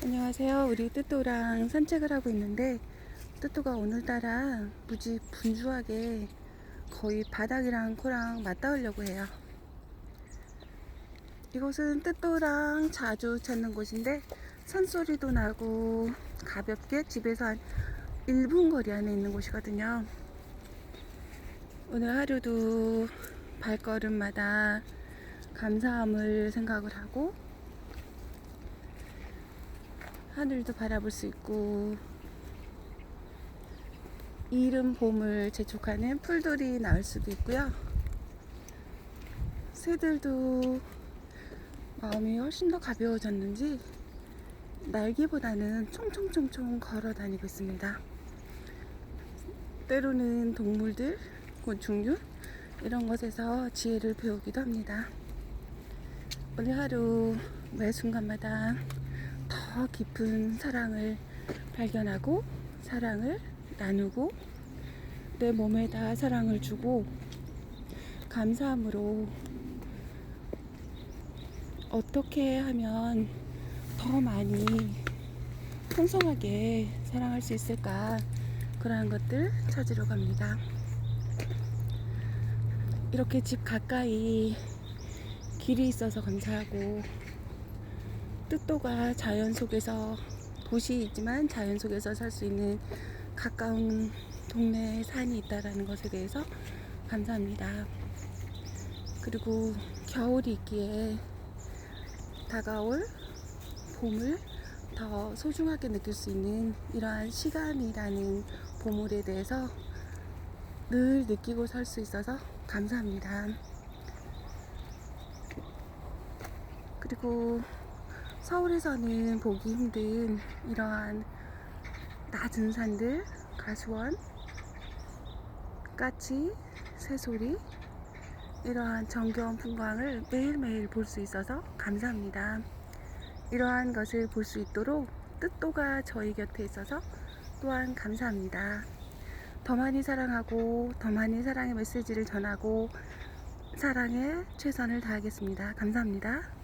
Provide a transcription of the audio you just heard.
안녕하세요. 우리 뜨또랑 산책을 하고 있는데 뜨또가 오늘따라 무지 분주하게 거의 바닥이랑 코랑 맞닿으려고 해요. 이곳은 뜨또랑 자주 찾는 곳인데 산소리도 나고 가볍게 집에서 한 1분 거리 안에 있는 곳이거든요. 오늘 하루도 발걸음마다 감사함을 생각을 하고 하늘도 바라볼 수 있고 이른 봄을 재촉하는 풀들이 나올 수도 있고요. 새들도 마음이 훨씬 더 가벼워졌는지 날개보다는 총총총총 걸어 다니고 있습니다. 때로는 동물들, 곤충류 이런 것에서 지혜를 배우기도 합니다. 오늘 하루 매 순간마다 더 깊은 사랑을 발견하고 사랑을 나누고 내 몸에 다 사랑을 주고 감사함으로 어떻게 하면 더 많이 풍성하게 사랑할 수 있을까 그러한 것들 찾으러 갑니다. 이렇게 집 가까이 길이 있어서 감사하고 뜻도가 자연 속에서 도시이지만 자연 속에서 살 수 있는 가까운 동네에 산이 있다라는 것에 대해서 감사합니다. 그리고 겨울이 있기에 다가올 봄을 더 소중하게 느낄 수 있는 이러한 시간이라는 보물에 대해서 늘 느끼고 살 수 있어서 감사합니다. 그리고 서울에서는 보기 힘든 이러한 낮은 산들, 가수원, 까치, 새소리, 이러한 정겨운 풍광을 매일매일 볼 수 있어서 감사합니다. 이러한 것을 볼 수 있도록 뜻도가 저희 곁에 있어서 또한 감사합니다. 더 많이 사랑하고 더 많이 사랑의 메시지를 전하고 사랑에 최선을 다하겠습니다. 감사합니다.